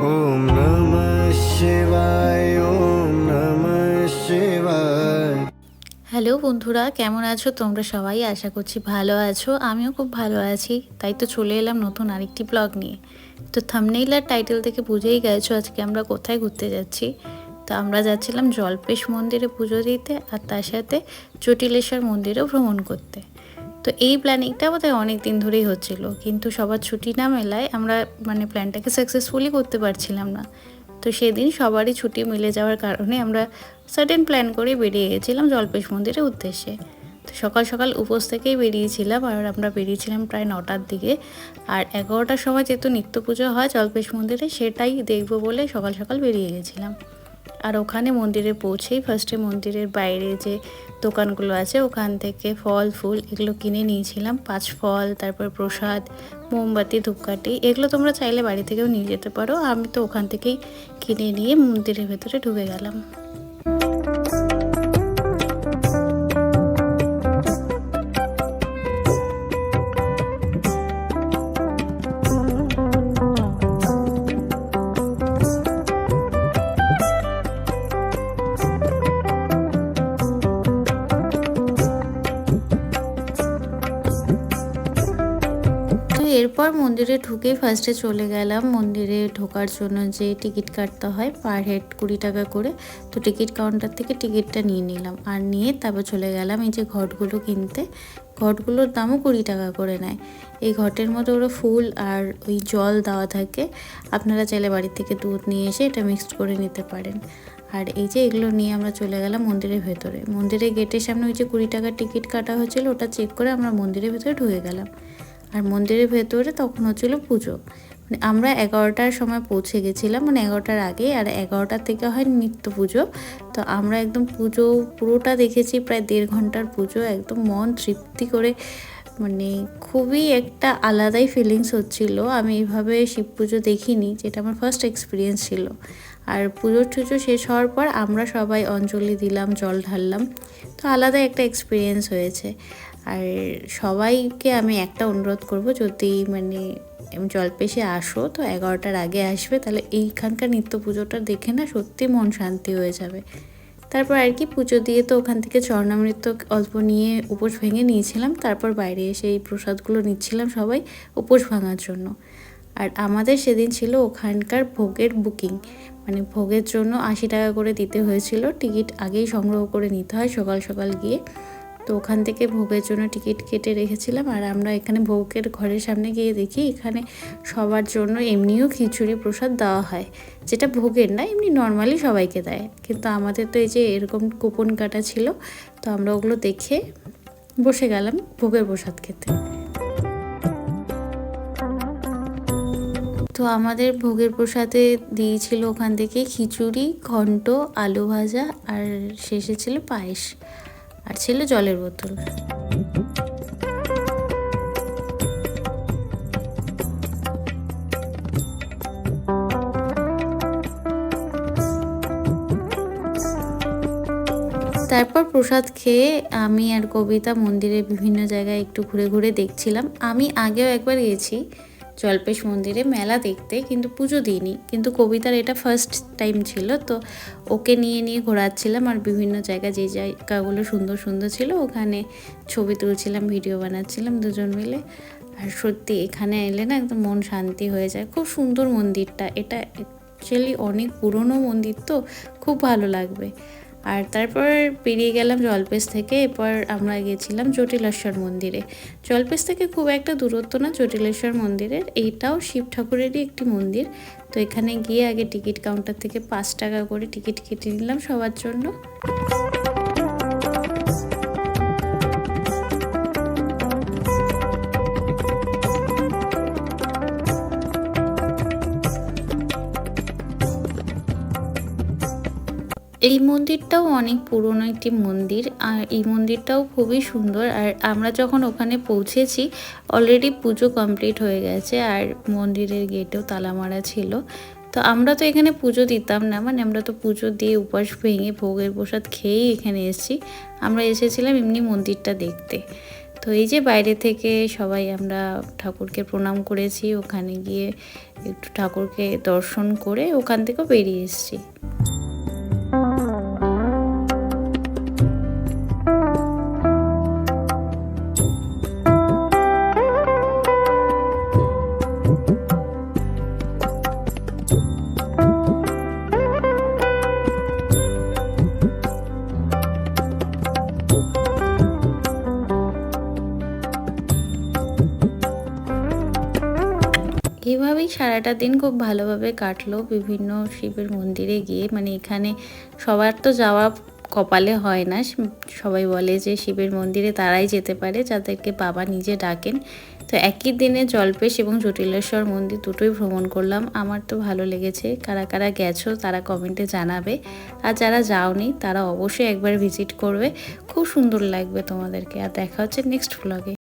नमः शिवाय नमः शिवाय হ্যালো বন্ধুরা, কেমন আছো তোমরা সবাই? আশা করছি ভালো আছো, আমিও খুব ভালো আছি। তাই তো চলে এলাম নতুন আরেকটি ব্লগ নিয়ে। তো থামনেইল আর টাইটেল থেকে বুঝেই গেছো আজকে আমরা কোথায় ঘুরতে যাচ্ছি। তো আমরা যাচ্ছিলাম জলপেশ মন্দিরে পুজো দিতে আর তার সাথে চটিলেশ্বর মন্দিরেও ভ্রমণ করতে। তো এই প্ল্যানিংটা আমাদের অনেক দিন ধরেই হচ্ছিল। কিন্তু সবার ছুটি না মেলায় আমরা মানে প্ল্যানটাকে সাকসেসফুলি করতে পারছিলাম না। তো সেদিন সবারই ছুটি মিলে যাওয়ার কারণে আমরা সাডেন প্ল্যান করে বেরিয়ে গেছিলাম জলপেশ মন্দিরের উদ্দেশ্যে। তো সকাল সকাল উপোস থেকেই বেরিয়েছিলাম আর আমরা বেরিয়েছিলাম প্রায় নটার দিকে। আর এগারোটার সময় যেহেতু নিত্য পুজো হয় জলপেশ মন্দিরে, সেটাই দেখব বলে সকাল সকাল বেরিয়ে গেছিলাম। আর ওখানে মন্দিরে পৌঁছেই ফার্স্টে মন্দিরের বাইরে যে দোকানগুলো আছে, ওখান থেকে ফল, ফুল এগুলো কিনে নিয়েছিলাম। পাঁচ ফল তারপর প্রসাদ, মোমবাতি, ধূপকাঠি এগুলো তোমরা চাইলে বাড়ি থেকেও নিয়ে যেতে পারো। আমি তো ওখান থেকেই কিনে নিয়ে মন্দিরের ভেতরে ঢুকে গেলাম। এরপর মন্দিরে ঢুকেই ফার্স্টে চলে গেলাম। মন্দিরে ঢোকার জন্য যে টিকিট কাটতে হয় পার হেড কুড়ি টাকা করে, তো টিকিট কাউন্টার থেকে টিকিটটা নিয়ে নিলাম। আর নিয়ে তারপর চলে গেলাম এই যে ঘটগুলো কিনতে। ঘটগুলোর দামও কুড়ি টাকা করে নেয়। এই ঘটের মধ্যে ওরা ফুল আর ওই জল দেওয়া থাকে। আপনারা চাইলে বাড়ি থেকে দুধ নিয়ে এসে এটা মিক্সড করে নিতে পারেন। আর এই যে এগুলো নিয়ে আমরা চলে গেলাম মন্দিরের ভেতরে। মন্দিরের গেটের সামনে ওই যে কুড়ি টাকার টিকিট কাটা হয়েছিল, ওটা চেক করে আমরা মন্দিরের ভেতরে ঢুকে গেলাম। আর মন্দিরের ভেতরে তখন হচ্ছিল পুজো। মানে আমরা এগারোটার সময় পৌঁছে গেছিলাম মানে এগারোটার আগে, আর এগারোটার থেকে হয় নিত্য পুজো। তো আমরা একদম পুজো পুরোটা দেখেছি, প্রায় দেড় ঘণ্টার পুজো, একদম মন তৃপ্তি করে মানে খুবই একটা আলাদাই ফিলিংস হচ্ছিল। আমি এইভাবে শিব পুজো দেখিনি, যেটা আমার ফার্স্ট এক্সপিরিয়েন্স ছিল। আর পুজোর টুজো শেষ হওয়ার পর আমরা সবাই অঞ্জলি দিলাম, জল ঢাললাম। তো আলাদা একটা এক্সপিরিয়েন্স হয়েছে। আর সবাইকে আমি একটা অনুরোধ করব, যদি মানে জলপেশে আসো, তো এগারোটার আগে আসবে, তাহলে এইখানকার নিত্য পুজোটা দেখে না সত্যি মন শান্তি হয়ে যাবে। তারপর আর কি পুজো দিয়ে তো ওখান থেকে চরণামৃত অল্প নিয়ে উপোস ভেঙে নিয়েছিলাম, তারপর বাইরে এসে এই প্রসাদগুলো নিচ্ছিলাম সবাই উপোস ভাঙার জন্য। আর আমাদের সেদিন ছিল ওখানকার ভোগের বুকিং মানে ভোগের জন্য আশি টাকা করে দিতে হয়েছিল, টিকিট আগেই সংগ্রহ করে নিতে হয় সকাল সকাল গিয়ে। তো ওখান থেকে ভোগের জন্য টিকিট কেটে রেখেছিলাম। আর আমরা এখানে ভোগের ঘরের সামনে গিয়ে দেখি, এখানে সবার জন্য এমনিও খিচুড়ি প্রসাদ দেওয়া হয়। যেটা ভোগের না, এমনি নর্মালি সবাইকে দেয়। কিন্তু আমাদের তো এই যে এরকম কুপন কাটা ছিল, তো আমরা ওগুলো দেখে বসে গেলাম ভোগের প্রসাদ খেতে। তো আমাদের ভোগের প্রসাদে দিয়েছিল ওখান থেকে খিচুড়ি, ঘন্ট, আলু ভাজা, আর শেষে ছিল পায়েস। আর ছিল জলের বোতল। তারপর প্রসাদ খেয়ে আমি আর কবিতা মন্দিরের বিভিন্ন জায়গায় একটু ঘুরে ঘুরে দেখছিলাম। আমি আগেও একবার গেছি। জলপেশ মন্দিরে মেলা দেখতে, কিন্তু পুজো দিইনি। কিন্তু কবিতার এটা ফার্স্ট টাইম ছিল, তো ওকে নিয়ে নিয়ে ঘোরাচ্ছিলাম আর বিভিন্ন জায়গা যে জায়গাগুলো সুন্দর সুন্দর ছিল, ওখানে ছবি তুলছিলাম ভিডিও বানাচ্ছিলাম দুজন মিলে। আর সত্যি এখানে এলে না একদম মন শান্তি হয়ে যায়। খুব সুন্দর মন্দিরটা। এটা অ্যাকচুয়ালি অনেক পুরনো মন্দির তো, খুব ভালো লাগবে। আর তারপর পেরিয়ে গেলাম জলপেস থেকে, এরপর আমরা গেছিলাম জটিলেশ্বর মন্দিরে। জলপেস থেকে খুব একটা দূরত্ব না, জটিলেশ্বর মন্দিরের। এইটাও শিব ঠাকুরেরই একটি মন্দির। তো এখানে গিয়ে আগে টিকিট কাউন্টার থেকে পাঁচ টাকা করে টিকিট কেটে নিলাম সবার জন্য। এই মন্দিরটাও অনেক পুরনো একটি মন্দির, আর এই মন্দিরটাও খুবই সুন্দর। আর আমরা যখন ওখানে পৌঁছেছি অলরেডি পুজো কমপ্লিট হয়ে গেছে, আর মন্দিরের গেটেও তালা মারা ছিল। তো আমরা তো এখানে পুজো দিতাম না মানে আমরা তো পুজো দিয়ে উপাস ভেঙে ভোগের প্রসাদ খেয়েই এখানে এসেছি। আমরা এসেছিলাম এমনি মন্দিরটা দেখতে। তো এই যে বাইরে থেকে সবাই আমরা ঠাকুরকে প্রণাম করেছি, ওখানে গিয়ে একটু ঠাকুরকে দর্শন করে ওখান থেকেও বেরিয়ে এসেছি। ওই সারাটা দিন খুব ভালোভাবে কাটলো বিভিন্ন শিবের মন্দিরে গিয়ে। মানে এখানে সবার তো যাওয়া কপালে হয় না। সবাই বলে যে শিবের মন্দিরে তারাই যেতে পারে, যাদেরকে বাবা নিজে ডাকেন। তো একই দিনে জলপেশ এবং জটিলেশ্বর মন্দির দুটোই ভ্রমণ করলাম। আমার তো ভালো লেগেছে। কারা কারা গেছো তারা কমেন্টে জানাবে। আর যারা যাওনি তারা অবশ্যই একবার ভিজিট করবে। খুব সুন্দর লাগবে তোমাদেরকে। আর দেখা হচ্ছে নেক্সট ব্লগে